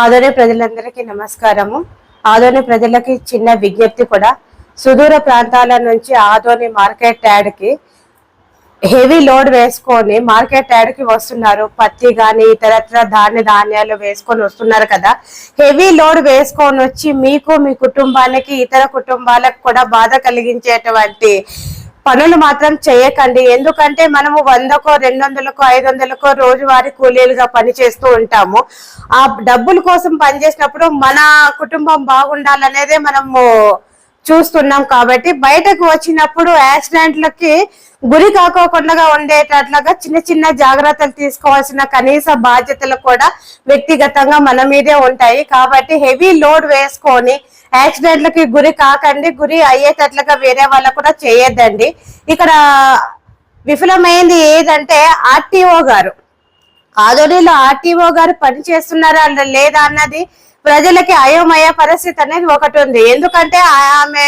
ఆదోని ప్రజలందరికీ నమస్కారము. ఆదోని ప్రజలకి చిన్న విజ్ఞప్తి కూడా. సుదూర ప్రాంతాల నుంచి ఆదోని మార్కెట్ యార్డ్కి హెవీ లోడ్ వేసుకొని మార్కెట్ యార్డ్కి వస్తున్నారు. పత్తి కానీ ఇతరత్ర ధాన్య ధాన్యాలు వేసుకొని వస్తున్నారు కదా. హెవీ లోడ్ వేసుకొని వచ్చి మీకు మీ కుటుంబానికి ఇతర కుటుంబాలకు కూడా బాధ కలిగించేటువంటి పనులు మాత్రం చేయకండి. ఎందుకంటే మనము వందకో రెండు వందలకో ఐదు వందలకో రోజువారి కూలీలుగా పని చేస్తూ ఉంటాము. ఆ డబ్బుల కోసం పనిచేసినప్పుడు మన కుటుంబం బాగుండాలనేదే మనము చూస్తున్నాం కాబట్టి బయటకు వచ్చినప్పుడు యాక్సిడెంట్లకి గురి కాకోకుండా ఉండేటట్లుగా చిన్న చిన్న జాగ్రత్తలు తీసుకోవాల్సిన కనీస బాధ్యతలు కూడా వ్యక్తిగతంగా మన మీదే ఉంటాయి. కాబట్టి హెవీ లోడ్ వేసుకొని యాక్సిడెంట్లకి గురి కాకండి గురి అయ్యేటట్లుగా వేరే వాళ్ళకు కూడా చేయొద్దండి. ఇక్కడ విఫలమైంది ఏదంటే ఆర్టీఓ గారు. ఆదోనిలో ఆర్టీఓ గారు పని చేస్తున్నారా లేదా అన్నది ప్రజలకి అయోమయ పరిస్థితి అనేది ఒకటి ఉంది. ఎందుకంటే ఆమె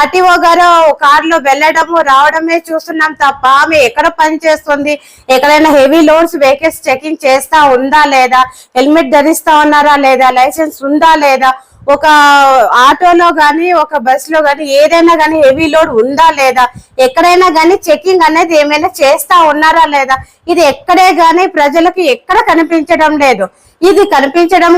ఆర్టీఓ గారు కారులో వెళ్ళడము రావడమే చూస్తున్నాం తప్ప ఆమె ఎక్కడ పని చేస్తుంది? ఎక్కడైనా హెవీ లోన్స్ వెహికల్స్ చెకింగ్ చేస్తా ఉందా లేదా? హెల్మెట్ ధరిస్తా ఉన్నారా లేదా? లైసెన్స్ ఉందా లేదా? ఒక ఆటోలో కానీ ఒక బస్లో కానీ ఏదైనా కానీ హెవీ లోడ్ ఉందా లేదా? ఎక్కడైనా కానీ చెకింగ్ అనేది ఏమైనా చేస్తా ఉన్నారా లేదా? ఇది ఎక్కడే కానీ ప్రజలకు ఎక్కడ కనిపించడం లేదు. ఇది కనిపించడం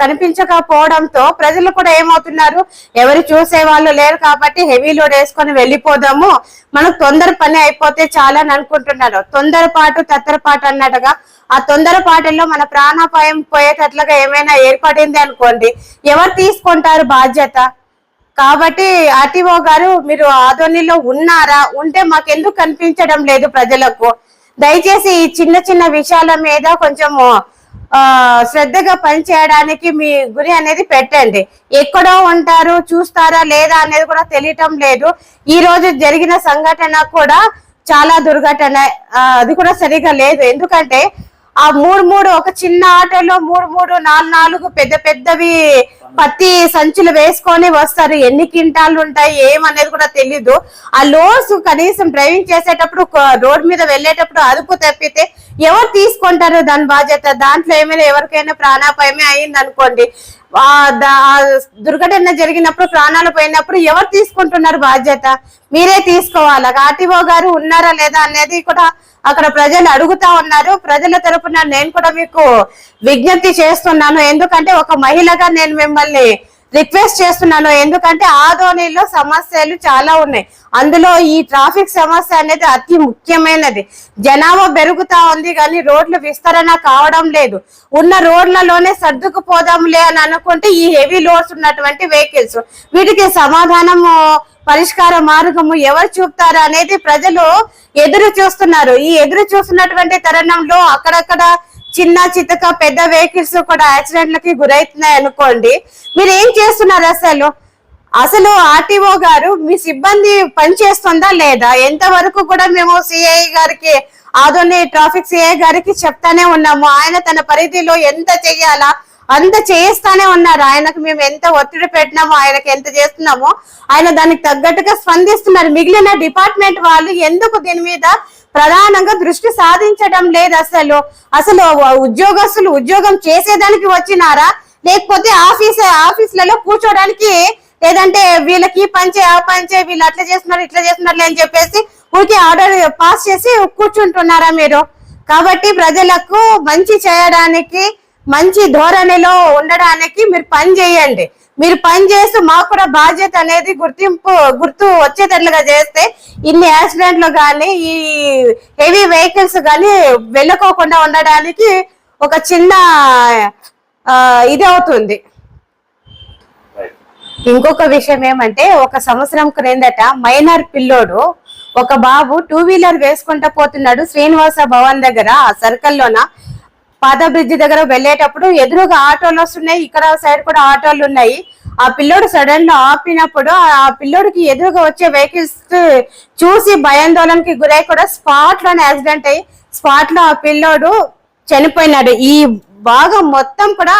కనిపించకపోవడంతో ప్రజలు కూడా ఏమవుతున్నారు? ఎవరు చూసే వాళ్ళు లేరు కాబట్టి హెవీ లోడ్ వేసుకొని వెళ్ళిపోదాము. మనకు తొందర పని అయిపోతే చాలా అని అనుకుంటున్నారు. తొందరపాటు తత్తరపాటు అన్నట్టుగా ఆ తొందర పాటల్లో మన ప్రాణాపాయం పోయేటట్లుగా ఏమైనా ఏర్పడింది అనుకోండి ఎవరు తీసుకుంటారు బాధ్యత? కాబట్టి ఆర్టీఓ గారు మీరు ఆదోనిలో ఉన్నారా? ఉంటే మాకెందుకు కనిపించడం లేదు ప్రజలకు? దయచేసి ఈ చిన్న చిన్న విషయాల మీద కొంచెము ఆ శ్రద్ధగా పనిచేయడానికి మీ గురి అనేది పెట్టండి. ఎక్కడో ఉంటారు చూస్తారా లేదా అనేది కూడా తెలియటం లేదు. ఈ రోజు జరిగిన సంఘటన కూడా చాలా దుర్ఘటన అది కూడా సరిగా లేదు. ఎందుకంటే ఆ మూడు మూడు ఒక చిన్న ఆటోలో మూడు మూడు నాలుగు నాలుగు పెద్ద పెద్దవి పత్తి సంచులు వేసుకొని వస్తారు. ఎన్ని క్వింటాలు ఉంటాయి ఏమనేది కూడా తెలీదు. ఆ లోడ్స్ కనీసం డ్రైవింగ్ చేసేటప్పుడు రోడ్ మీద వెళ్ళేటప్పుడు అదుపు తప్పితే ఎవరు తీసుకుంటారు దాని బాధ్యత? దాంట్లో ఏమైనా ఎవరికైనా ప్రాణాపాయమే అయింది అనుకోండి దుర్ఘటన జరిగినప్పుడు ప్రాణాలు పోయినప్పుడు ఎవరు తీసుకుంటున్నారు బాధ్యత? మీరే తీసుకోవాలి? ఆర్టీఓ గారు ఉన్నారా లేదా అనేది కూడా అక్కడ ప్రజలు అడుగుతా ఉన్నారు. ప్రజల తరపున నేను కూడా మీకు విజ్ఞప్తి చేస్తున్నాను. ఎందుకంటే ఒక మహిళగా నేను మిమ్మల్ని రిక్వెస్ట్ చేస్తున్నాను. ఎందుకంటే ఆదోనిలో సమస్యలు చాలా ఉన్నాయి. అందులో ఈ ట్రాఫిక్ సమస్య అనేది అతి ముఖ్యమైనది. జనాభా పెరుగుతా ఉంది కానీ రోడ్లు విస్తరణ కావడం లేదు. ఉన్న రోడ్లలోనే సర్దుకుపోదాంలే అని అనుకుంటే ఈ హెవీ లోడ్స్ ఉన్నటువంటి వెహికల్స్. వీటికి సమాధానము పరిష్కార మార్గము ఎవరు చూపుతారు అనేది ప్రజలు ఎదురు చూస్తున్నారు. ఈ ఎదురు చూస్తున్నటువంటి తరుణంలో అక్కడక్కడ చిన్న చితక పెద్ద వెహికల్స్ కూడా యాక్సిడెంట్లకి గురవుతున్నాయి అనుకోండి మీరు ఏం చేస్తున్నారు అసలు? అసలు ఆర్టీఓ గారు మీ సిబ్బంది పనిచేస్తుందా లేదా? ఎంత వరకు కూడా మేము సిఐ గారికి ఆదోని ట్రాఫిక్ సిఐ గారికి చెప్తానే ఉన్నాము. ఆయన తన పరిధిలో ఎంత చెయ్యాలా అంత చేయిస్తానే ఉన్నారు. ఆయనకు మేము ఎంత ఒత్తిడి పెట్టినామో ఆయనకి ఎంత చేస్తున్నామో ఆయన దానికి తగ్గట్టుగా స్పందిస్తున్నారు. మిగిలిన డిపార్ట్మెంట్ వాళ్ళు ఎందుకు దీని మీద ప్రధానంగా దృష్టి సాధించడం లేదు అసలు. అసలు ఉద్యోగస్తులు ఉద్యోగం చేసేదానికి వచ్చినారా? లేకపోతే ఆఫీస్ ఆఫీసులలో కూర్చోడానికి లేదంటే వీళ్ళకి పంచే ఆ పంచే వీళ్ళు అట్లా చేస్తున్నారు ఇట్లా చేస్తున్నారు అని చెప్పేసి ఊరికి ఆర్డర్ పాస్ చేసి కూర్చుంటున్నారా మీరు? కాబట్టి ప్రజలకు మంచి చేయడానికి మంచి ధోరణిలో ఉండడానికి మీరు పని చేయండి. మీరు పని చేస్తూ మాకు కూడా బాధ్యత అనేది గుర్తింపు గుర్తు వచ్చేటట్లుగా చేస్తే ఇన్ని యాక్సిడెంట్లు కానీ ఈ హెవీ వెహికల్స్ కానీ వెళ్ళకోకుండా ఉండడానికి ఒక చిన్న ఇది అవుతుంది. ఇంకొక విషయం ఏమంటే ఒక సంవత్సరం క్రిందట మైనర్ పిల్లోడు ఒక బాబు టూ వీలర్ వేసుకుంటా పోతున్నాడు శ్రీనివాస భవన్ దగ్గర ఆ పాత బ్రిడ్జ్ దగ్గర వెళ్ళేటప్పుడు ఎదురుగా ఆటోలు వస్తున్నాయి. ఇక్కడ సైడ్ కూడా ఆటోలు ఉన్నాయి. ఆ పిల్లోడు సడన్లో ఆపినప్పుడు ఆ పిల్లోడికి ఎదురుగా వచ్చే వెహికల్స్ చూసి భయాందోళనకి గురై కూడా స్పాట్లోనే యాక్సిడెంట్ అయ్యి స్పాట్లో ఆ పిల్లోడు చనిపోయినాడు. ఈ భాగం మొత్తం కూడా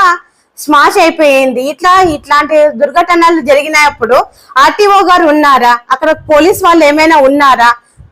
స్మాష్ అయిపోయింది. ఇట్లా ఇట్లాంటి దుర్ఘటనలు జరిగినప్పుడు ఆర్టీఓ గారు ఉన్నారా? అక్కడ పోలీస్ వాళ్ళు ఏమైనా ఉన్నారా?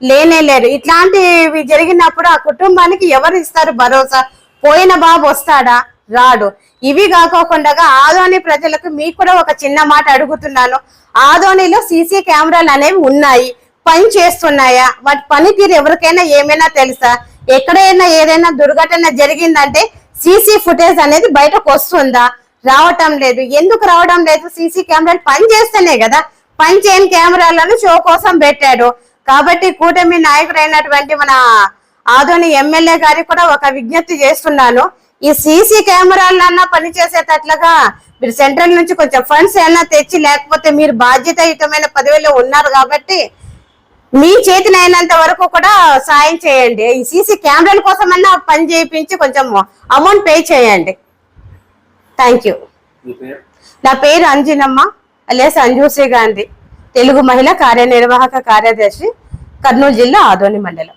లేనే లేరు. ఇట్లాంటివి జరిగినప్పుడు ఆ కుటుంబానికి ఎవరు ఇస్తారు భరోసా? పోయిన బాబు వస్తాడా? రాడు. ఇవి కాకోకుండా ఆదోని ప్రజలకు మీకు కూడా ఒక చిన్న మాట అడుగుతున్నాను. ఆదోనిలో సీసీ కెమెరాలు అనేవి ఉన్నాయి. పని చేస్తున్నాయా? వాటి పనితీరు ఎవరికైనా ఏమైనా తెలుసా? ఎక్కడైనా ఏదైనా దుర్ఘటన జరిగిందంటే సీసీ ఫుటేజ్ అనేది బయటకు వస్తుందా? రావటం లేదు. ఎందుకు రావడం లేదు? సీసీ కెమెరాలు పని చేస్తేనే కదా. పని చేయని కెమెరాలను షో కోసం పెట్టాడు. కాబట్టి కూటమి నాయకుడైనటువంటి మన ఆదోని ఎమ్మెల్యే గారికి కూడా ఒక విజ్ఞప్తి చేస్తున్నాను. ఈ సీసీ కెమెరాలన్నా పనిచేసేటట్లుగా మీరు సెంట్రల్ నుంచి కొంచెం ఫండ్స్ ఏమైనా తెచ్చి లేకపోతే మీరు బాధ్యతాయుతమైన పదవిలో ఉన్నారు కాబట్టి మీ చేతినైనంత వరకు కూడా సాయం చేయండి. ఈ సీసీ కెమెరాల కోసమన్నా పని చేయించి కొంచెం అమౌంట్ పే చేయండి. థ్యాంక్ యూ నా పేరు అంజనమ్మ అలియాస్ అంజూశ్రీ గాంధీ తెలుగు మహిళ కార్యనిర్వాహక కార్యదర్శి కర్నూలు జిల్లా ఆదోని మండలం.